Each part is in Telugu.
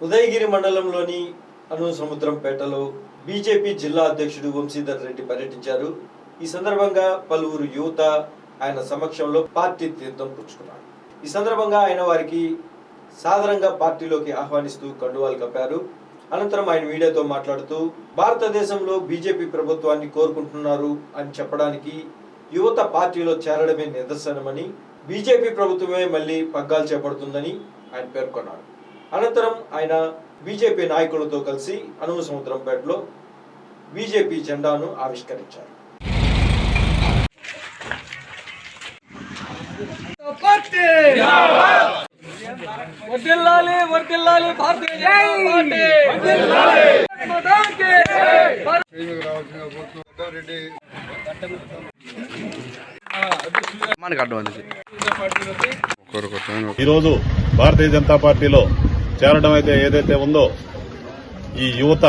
ఉదయగిరి మండలంలోని అను సముద్రంపేటలో బీజేపీ జిల్లా అధ్యక్షుడు వంశీధర్ రెడ్డి పర్యటించారు. ఈ సందర్భంగా పలువురు యువత ఆయన సమక్షంలో పార్టీ తీర్థం పుచ్చుకున్నారు. ఈ సందర్భంగా ఆయన వారికి సాధారణంగా పార్టీలోకి ఆహ్వానిస్తూ కండువాలు కప్పారు. అనంతరం ఆయన మీడియాతో మాట్లాడుతూ భారతదేశంలో బీజేపీ ప్రభుత్వాన్ని కోరుకుంటున్నారు అని చెప్పడానికి యువత పార్టీలో చేరడమే నిదర్శనమని బీజేపీ ప్రభుత్వమే మళ్ళీ పగ్గాలు చేపడుతుందని ఆయన పేర్కొన్నారు. అనంతరం ఆయన బీజేపీ నాయకులతో కలిసి అనువు సముద్రంపేటలో బీజేపీ జెండాను ఆవిష్కరించారు. వర్దిల్లాలి వర్దిల్లాలి భారతీయ ఈరోజు భారతీయ జనతా పార్టీలో చేరడం అయితే ఏదైతే ఉందో ఈ యువత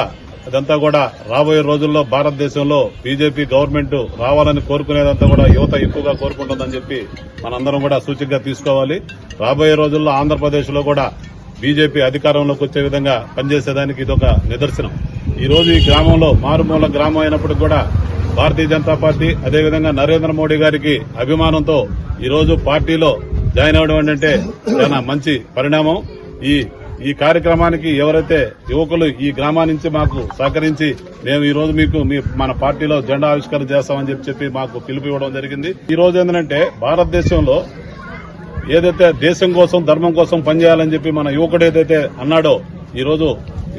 అదంతా కూడా రాబోయే రోజుల్లో భారతదేశంలో బీజేపీ గవర్నమెంట్ రావాలని కోరుకునేదంతా కూడా యువత ఎక్కువగా కోరుకుంటుందని చెప్పి మనందరం కూడా సూచికగా తీసుకోవాలి. రాబోయే రోజుల్లో ఆంధ్రప్రదేశ్లో కూడా బీజేపీ అధికారంలోకి వచ్చే విధంగా పనిచేసేదానికి ఇదొక నిదర్శనం. ఈ రోజు ఈ గ్రామంలో మారుమూల గ్రామం అయినప్పటికీ కూడా భారతీయ జనతా పార్టీ అదేవిధంగా నరేంద్ర మోడీ గారికి అభిమానంతో ఈ రోజు పార్టీలో జాయిన్ అవ్వడం అంటే చాలా మంచి పరిణామం. ఈ ఈ కార్యక్రమానికి ఎవరైతే యువకులు ఈ గ్రామా నుంచి మాకు సహకరించి మేము ఈ రోజు మీకు మీ మన పార్టీలో జెండా ఆవిష్కరణ చేస్తామని చెప్పి చెప్పి మాకు పిలుపు ఇవ్వడం జరిగింది. ఈ రోజు ఏంటంటే భారతదేశంలో ఏదైతే దేశం కోసం ధర్మం కోసం పనిచేయాలని చెప్పి మన యువకుడు ఏదైతే అన్నాడో ఈ రోజు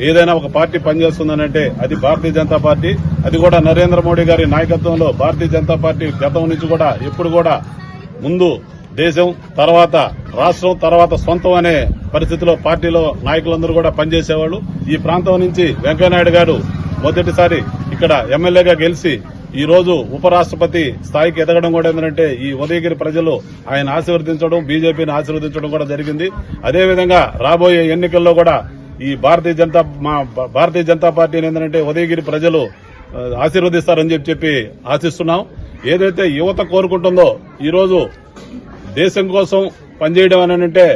ఏదైనా ఒక పార్టీ పనిచేస్తుందనంటే అది భారతీయ జనతా పార్టీ అది కూడా నరేంద్ర మోడీ గారి నాయకత్వంలో భారతీయ జనతా పార్టీ గతం నుంచి కూడా ఎప్పుడు కూడా ముందు దేశం తర్వాత రాష్ట్రం తర్వాత సొంతం అనే పరిస్థితిలో పార్టీలో నాయకులందరూ కూడా పనిచేసేవాళ్ళు. ఈ ప్రాంతం నుంచి వెంకయ్యనాయుడు గారు మొదటిసారి ఇక్కడ ఎమ్మెల్యేగా గెలిచి ఈ రోజు ఉపరాష్ట్రపతి స్థాయికి ఎదగడం కూడా ఏంటంటే ఈ ఉదయగిరి ప్రజలు ఆయన ఆశీర్వదించడం బీజేపీని ఆశీర్వదించడం కూడా జరిగింది. అదేవిధంగా రాబోయే ఎన్నికల్లో కూడా ఈ భారతీయ జనతా మా భారతీయ జనతా పార్టీని ఏంటంటే ఉదయగిరి ప్రజలు ఆశీర్వదిస్తారని చెప్పి చెప్పి ఆశిస్తున్నాం. ఏదైతే యువత కోరుకుంటుందో ఈరోజు దేశం కోసం పనిచేయడం అని అంటే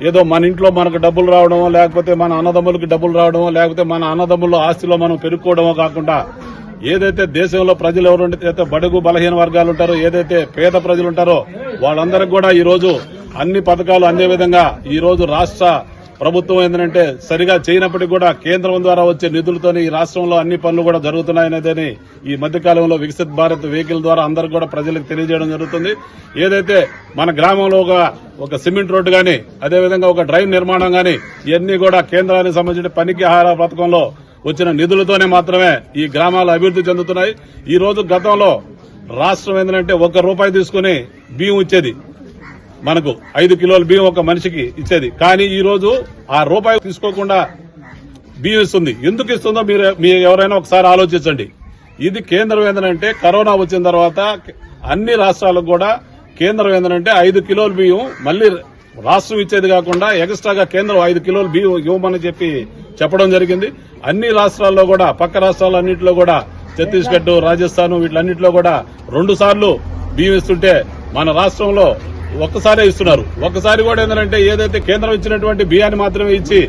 ఏదో మన ఇంట్లో మనకు డబ్బులు రావడమో లేకపోతే మన అన్నదమ్ములకి డబ్బులు రావడమో లేకపోతే మన అన్నదమ్ముల ఆస్తిలో మనం పెరుక్కోవడమో కాకుండా ఏదైతే దేశంలో ప్రజలు ఎవరైతే బడుగు బలహీన వర్గాలు ఉంటారో ఏదైతే పేద ప్రజలు ఉంటారో వాళ్ళందరికీ కూడా ఈ రోజు అన్ని పథకాలు అందే విధంగా ఈ రోజు రాష్ట్ర ప్రభుత్వం ఏంటంటే సరిగా చేయనప్పటికీ కూడా కేంద్రం ద్వారా వచ్చే నిధులతోనే ఈ రాష్ట్రంలో అన్ని పనులు కూడా జరుగుతున్నాయనేదని ఈ మధ్యకాలంలో వికసిత్ భారత్ వెహికల్ ద్వారా అందరూ కూడా ప్రజలకు తెలియజేయడం జరుగుతుంది. ఏదైతే మన గ్రామంలో ఒక ఒక సిమెంట్ రోడ్డు కానీ అదేవిధంగా ఒక డ్రైన్ నిర్మాణం కానీ ఇవన్నీ కూడా కేంద్రానికి సంబంధించిన పనికి ఆహార పథకంలో వచ్చిన నిధులతోనే మాత్రమే ఈ గ్రామాలు అభివృద్ధి చెందుతున్నాయి. ఈ రోజు గతంలో రాష్ట్రం ఏంటంటే ఒక రూపాయి తీసుకుని బియ్యం ఇచ్చేది. మనకు ఐదు కిలోల బియ్యం ఒక మనిషికి ఇచ్చేది. కానీ ఈ రోజు ఆ రూపాయి తీసుకోకుండా బియ్యం ఇస్తుంది. ఎందుకు ఇస్తుందో మీరు మీరు ఎవరైనా ఒకసారి ఆలోచించండి. ఇది కేంద్రం ఏంటంటే కరోనా వచ్చిన తర్వాత అన్ని రాష్ట్రాలకు కూడా కేంద్రం ఏంటంటే ఐదు కిలోల బియ్యం మళ్ళీ రాష్ట్రం ఇచ్చేది కాకుండా ఎక్స్ట్రాగా కేంద్రం ఐదు కిలోల బియ్యం ఇవ్వమని చెప్పి చెప్పడం జరిగింది. అన్ని రాష్ట్రాల్లో కూడా పక్క రాష్ట్రాలన్నింటిలో కూడా ఛత్తీస్గఢ్ రాజస్థాన్ వీటిలన్నింటిలో కూడా రెండు సార్లు బియ్యం ఇస్తుంటే మన రాష్ట్రంలో ఒక్కసారే ఇస్తున్నారు. ఒక్కసారి కూడా ఏంటంటే ఏదైతే కేంద్రం ఇచ్చినటువంటి బియ్యాన్ని మాత్రమే ఇచ్చి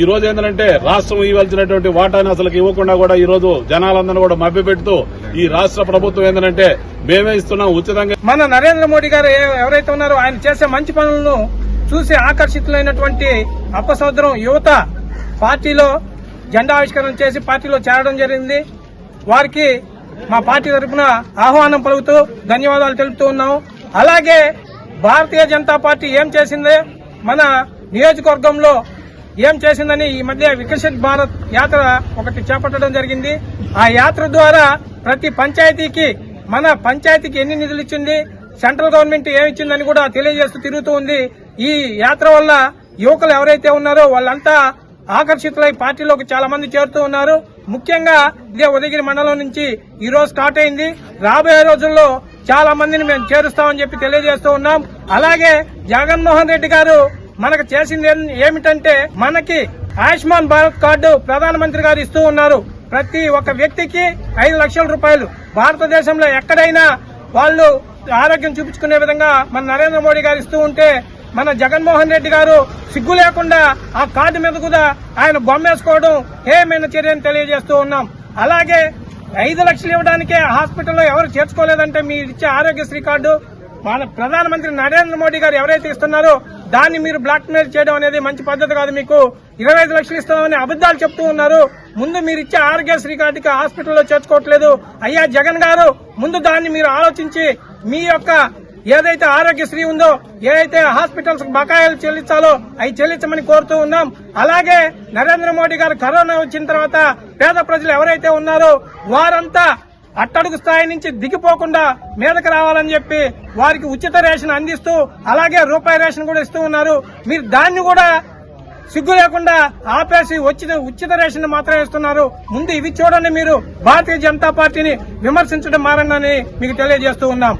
ఈ రోజు ఏంటంటే రాష్ట్రం ఇవ్వాల్సినటువంటి వాటాను అసలు ఇవ్వకుండా కూడా ఈ రోజు జనాలందరూ కూడా మభ్యపెడుతూ ఈ రాష్ట్ర ప్రభుత్వం ఏంటంటే మేమే ఇస్తున్నాం ఉచితంగా. మన నరేంద్ర మోడీ గారు ఎవరైతే ఉన్నారో ఆయన చేసే మంచి పనులను చూసి ఆకర్షితులైనటువంటి అప్పసముద్రం యువత పార్టీలో జెండా ఆవిష్కరణ చేసి పార్టీలో చేరడం జరిగింది. వారికి మా పార్టీ తరఫున ఆహ్వానం పలుకుతూ ధన్యవాదాలు తెలుపుతూ ఉన్నాం. అలాగే భారతీయ జనతా పార్టీ ఏం చేసిందే? మన నియోజకవర్గంలో ఏం చేసిందని ఈ మధ్య వికసిత్ భారత్ యాత్ర ఒకటి చేపట్టడం జరిగింది. ఆ యాత్ర ద్వారా ప్రతి పంచాయతీకి మన పంచాయతీకి ఎన్ని నిధులు ఇచ్చింది? సెంట్రల్ గవర్నమెంట్ ఏమి ఇచ్చిందని కూడా తెలియజేస్తూ తిరుగుతూ ఉంది. ఈ యాత్ర వల్ల యువకులు ఎవరైతే ఉన్నారో వాళ్ళంతా ఆకర్షితులై పార్టీలోకి చాలా మంది చేరుతూ ఉన్నారు. ముఖ్యంగా ఇదే ఉదయగిరి మండలం నుంచి ఈ రోజు స్టార్ట్ అయింది. రాబోయే రోజుల్లో చాలా మందిని మేము చేరుస్తామని చెప్పి తెలియజేస్తూ ఉన్నాం. అలాగే జగన్మోహన్ రెడ్డి గారు మనకు చేసింది ఏమిటంటే మనకి ఆయుష్మాన్ భారత్ కార్డు ప్రధానమంత్రి గారు ఇస్తూ ఉన్నారు. ప్రతి ఒక్క వ్యక్తికి ఐదు లక్షల రూపాయలు. భారతదేశంలో ఎక్కడైనా వాళ్ళు ఆరోగ్యం చూపించుకునే విధంగా మన నరేంద్ర మోడీ గారు ఇస్తూ ఉంటే మన జగన్మోహన్ రెడ్డి గారు సిగ్గు లేకుండా ఆ కార్డు మీద కూడా ఆయన బొమ్మేసుకోవడం ఏమైనా చర్యని తెలియజేస్తూ ఉన్నాం. అలాగే ఐదు లక్షలు ఇవ్వడానికే హాస్పిటల్లో ఎవరు చేర్చుకోలేదంటే మీరు ఇచ్చే ఆరోగ్యశ్రీ కార్డు మన ప్రధానమంత్రి నరేంద్ర మోడీ గారు ఎవరైతే ఇస్తున్నారో దాన్ని మీరు బ్లాక్ మెయిల్ చేయడం అనేది మంచి పద్ధతి కాదు మీకు. ఇరవై ఐదు లక్షలు ఇస్తామని అబద్దాలు చెప్తూ ఉన్నారు. ముందు మీరు ఇచ్చే ఆరోగ్యశ్రీ కార్డుకి హాస్పిటల్లో చేర్చుకోవట్లేదు. అయ్యా జగన్ గారు ముందు దాన్ని మీరు ఆలోచించి మీ యొక్క ఏదైతే ఆరోగ్యశ్రీ ఉందో ఏదైతే హాస్పిటల్స్ బకాయిలు చెల్లించాలో అవి చెల్లించమని కోరుతూ ఉన్నాం. అలాగే నరేంద్ర మోడీ గారు కరోనా వచ్చిన తర్వాత పేద ప్రజలు ఎవరైతే ఉన్నారో వారంతా అట్టడుగు స్థాయి నుంచి దిగిపోకుండా మీదకి రావాలని చెప్పి వారికి ఉచిత రేషన్ అందిస్తూ అలాగే రూపాయి రేషన్ కూడా ఇస్తూ ఉన్నారు. మీరు దాన్ని కూడా సిగ్గు లేకుండా ఆపేసి ఉచిత ఉచిత రేషన్ మాత్రమే ఇస్తున్నారు. ముందు ఇవి చూడండి మీరు. భారతీయ జనతా పార్టీని విమర్శించడం మారండి మీకు తెలియజేస్తూ ఉన్నాం.